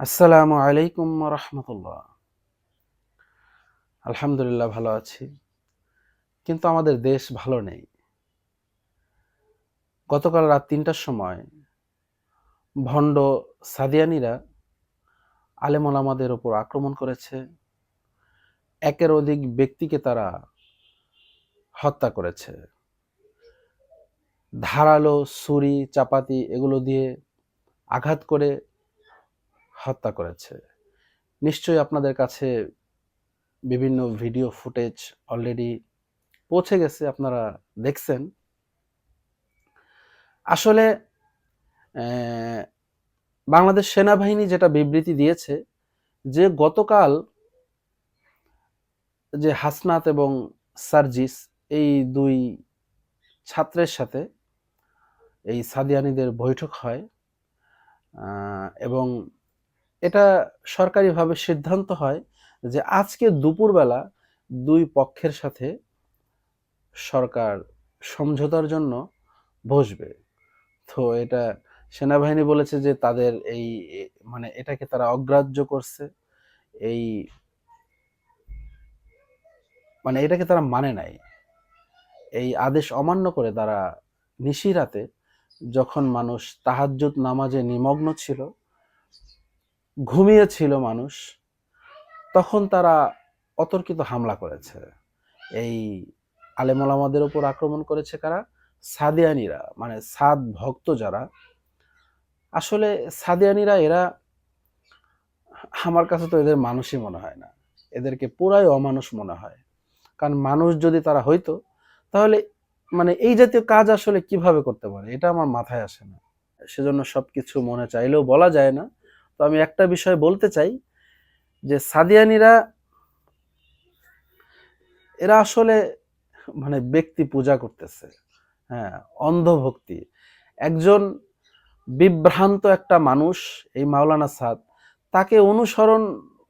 আসসালামু আলাইকুম রহমতুল্লাহ। আলহামদুলিল্লাহ ভালো আছি, কিন্তু আমাদের দেশ ভালো নেই। গতকাল রাত তিনটার সময় ভণ্ড সাদিয়ানিরা আলেমন আমাদের ওপর আক্রমণ করেছে। একের অধিক ব্যক্তিকে তারা হত্যা করেছে। ধারালো ছুরি, চাপাতি এগুলো দিয়ে আঘাত করে হত্যা করেছে। নিশ্চয়ই আপনাদের কাছে বিভিন্ন ভিডিও ফুটেজ অলরেডি পৌঁছে গেছে, আপনারা দেখছেন। আসলে বাংলাদেশ সেনাবাহিনী যেটা বিবৃতি দিয়েছে যে গতকাল যে হাসনাত এবং সার্জিস, এই দুই ছাত্রের সাথে এই সাদিয়ানিদের বৈঠক হয় এবং এটা সরকারিভাবে সিদ্ধান্ত হয় যে আজকে দুপুরবেলা দুই পক্ষের সাথে সরকার সমঝোতার জন্য বসবে। তো এটা সেনাবাহিনী বলেছে যে তাদের এই মানে এটাকে তারা অগ্রাহ্য করছে। এই মানে এটাকে তারা মানে নাই। এই আদেশ অমান্য করে তারা নিশিরাতে যখন মানুষ তাহাজ্জুদ নামাজে নিমগ্ন ছিল ঘুমিয়েছিল মানুষ, তখন তারা অতর্কিত হামলা করেছে। এই আলেমলামাদের উপর আক্রমণ করেছে কারা? সাদিয়ানিরা মানে সাদ ভক্ত যারা। আসলে সাদিয়ানিরা, এরা আমার কাছে তো এদের মানুষই মনে হয় না। এদেরকে পুরাই অমানুষ মনে হয়। কারণ মানুষ যদি তারা হইতো, তাহলে মানে এই জাতীয় কাজ আসলে কীভাবে করতে পারে? এটা আমার মাথায় আসে না। সেজন্য সবকিছু মনে চাইলেও বলা যায় না। তো আমি একটা বিষয় বলতে চাই যে সাদিয়ানিরা, এরা আসলে মানে ব্যক্তি পূজা করতেছে হ্যাঁ অন্ধভক্তি। একজন বিভ্রান্ত একটা মানুষ, এই মাওলানা সাদ, তাকে অনুসরণ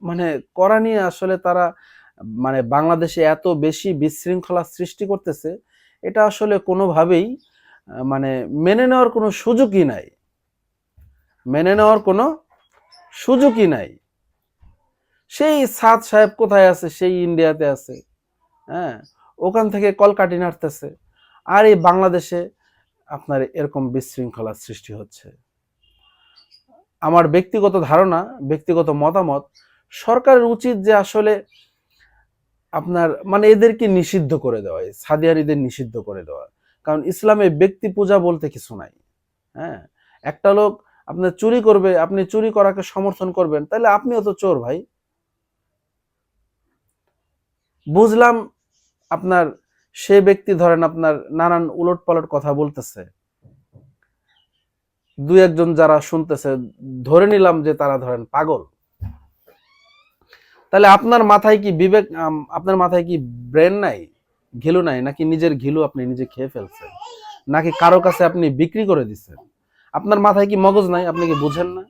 মানে করা নিয়ে আসলে তারা মানে বাংলাদেশে এত বেশি বিশৃঙ্খলা সৃষ্টি করতেছে, এটা আসলে কোনোভাবেই মানে মেনে নেওয়ার কোনো সুযোগই নাই। মেনে নেওয়ার কোনো সুযোগই নাই। সেই সাদ সাহেব কোথায় আছে? সেই ইন্ডিয়াতে আছে। হ্যাঁ ওখান থেকে কলকাটি নাড়তেছে। আর এই বাংলাদেশে আপনার এরকম বিশৃঙ্খলা সৃষ্টি হচ্ছে। আমার ব্যক্তিগত ধারণা, ব্যক্তিগত মতামত, সরকারের উচিত যে আসলে আপনার মানে এদেরকে নিষিদ্ধ করে দেওয়া সাদিয়ারিদের নিষিদ্ধ করে দেওয়া। কারণ ইসলামে ব্যক্তি পূজা বলতে কিছু নাই। হ্যাঁ একটা লোক আপনার চুরি করবে, আপনি চুরি করাকে সমর্থন করবেন তাহলে আপনিও তো চোর ভাই। বুঝলাম আপনার সে ব্যক্তি ধরেন আপনার নানান উলট পালট কথা বলতেছে। দুই একজন যারা শুনতেছে, ধরে নিলাম যে তারা ধরেন পাগল। তাহলে আপনার মাথায় কি বিবেক আপনার মাথায় কি ব্রেন নাই, ঘিলু নাই, নাকি নিজের ঘিলু আপনি নিজে খেয়ে ফেলছেন? নাকি কারও কাছে আপনি বিক্রি করে দিচ্ছেন? আপনার মাথায় কি মগজ নাই? আপনি কি বুঝেন না?